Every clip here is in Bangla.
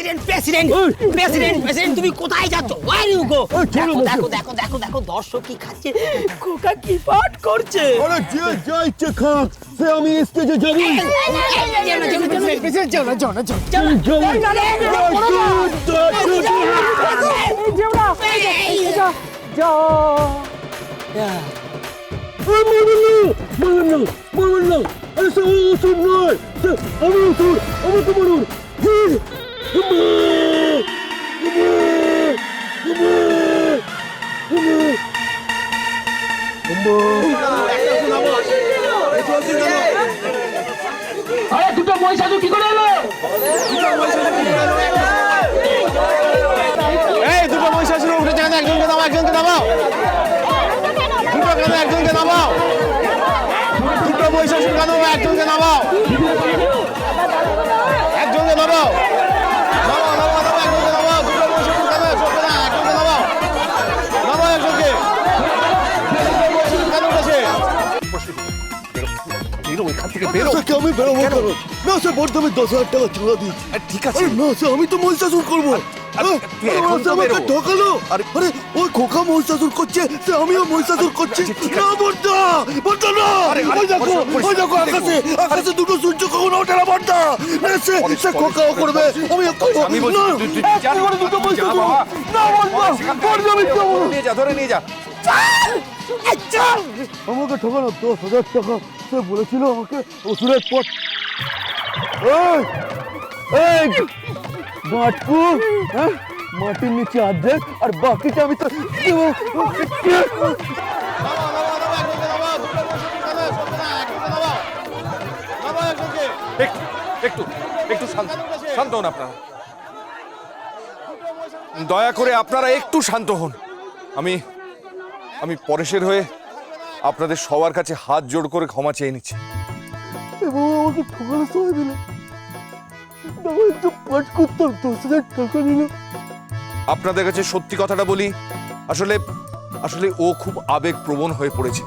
প্রেসিডেন্ট প্রেসিডেন্ট প্রেসিডেন্ট প্রেসিডেন্ট তুমি কোথায় যাচ্ছ ওয়ার ইউ গো দেখো দেখো দেখো দেখো দেখো দর্শক কি খাচ্ছে খোকা কি পাঠ করছে আরে যে যা ইচ্ছে খাক সে আমি স্টেজে যাবই প্রেসিডেন্ট যাও না যাও না যাও যাবই আরে সে ওষুধ নয় সে আমি ওষুধ আমি তো মরুন এই, দুটো মহিষাসুর উঠেছে কেন একজনকে নামাও একজনকে নামাও দুটো কেন একজনকে দুটো মহিষাসুর কেন একজনকে নামাও স্যার আমি বেরোবো কেন? না স্যার বলতে আমি দশ হাজার টাকা ছাড়া দিয়েছি। ঠিক আরে না স্যার আমি তো মহিষাসুর করব। এখন বেরো। ঢোকালো। আরে আরে ওই খোকা মহিষাসুর করছে সে আমিও মহিষাসুর করছি। না বর্দা বর্দা না। ওই দেখো ওই দেখো আকাশে আকাশে দুটো সূর্য কখনো ওঠে না বর্দা সে সে খোকাও করবে। আমিও আমি না তুই- তুই- এক করে দুটো মহিষাসুর না বর্দা বর্দা নিয়ে যা ধরে নিয়ে যা। আমাকে ঠকানো দশ হাজার টাকা। সে বলেছিল আমাকে ওষুধের পর হ্যাঁ? মাটির নিচে অর্ধেক আর বাকিটা আমি তো একটু একটু শান্ত হন আপনারা। দয়া করে আপনারা একটু শান্ত হন। আমি আমি পরেশের হয়ে আপনাদের সবার কাছে হাত জোড় করে ক্ষমা চেয়ে নিচ্ছি। আমাকে ঠকানো সময় দিলে। পাঠ করতাম দশ হাজার টাকা নিল। আপনাদের কাছে সত্যি কথাটা বলি আসলে আসলে ও খুব আবেগপ্রবণ হয়ে পড়েছে।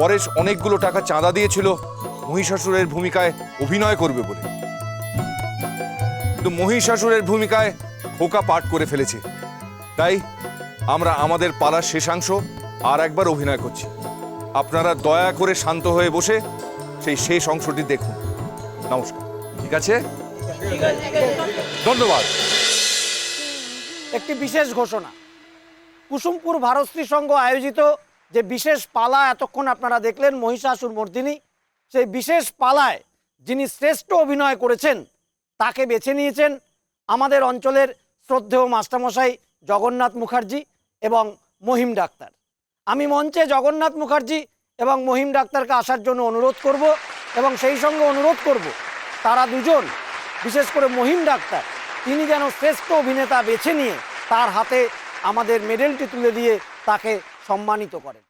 পরেশ অনেকগুলো টাকা চাঁদা দিয়েছিল মহিষাসুরের ভূমিকায় অভিনয় করবে বলে। কিন্তু মহিষাসুরের ভূমিকায় খোকা পাঠ করে ফেলেছে। তাই আমরা আমাদের পালার শেষাংশ আর একবার অভিনয় করছি। আপনারা দয়া করে শান্ত হয়ে বসে সেই শেষ অংশটি দেখুন। নমস্কার। ঠিক আছে? ধন্যবাদ। একটি বিশেষ ঘোষণা। কুসুমপুর ভারতশ্রী সংঘ আয়োজিত যে বিশেষ পালা এতক্ষণ আপনারা দেখলেন, মহিষাসুর মর্দিনী, সেই বিশেষ পালায় যিনি শ্রেষ্ঠ অভিনয় করেছেন, তাকে বেছে নিয়েছেন আমাদের অঞ্চলের শ্রদ্ধেয় মাস্টারমশাই জগন্নাথ মুখার্জি। এবং মহিম ডাক্তার। আমি মঞ্চে জগন্নাথ মুখার্জি এবং মহিম ডাক্তারকে আসার জন্য অনুরোধ করব এবং সেই সঙ্গে অনুরোধ করব, তারা দুজন, বিশেষ করে মহিম ডাক্তার, তিনি যেন শ্রেষ্ঠ অভিনেতা বেছে নিয়ে তার হাতে আমাদের মেডেলটি তুলে দিয়ে তাকে সম্মানিত করেন।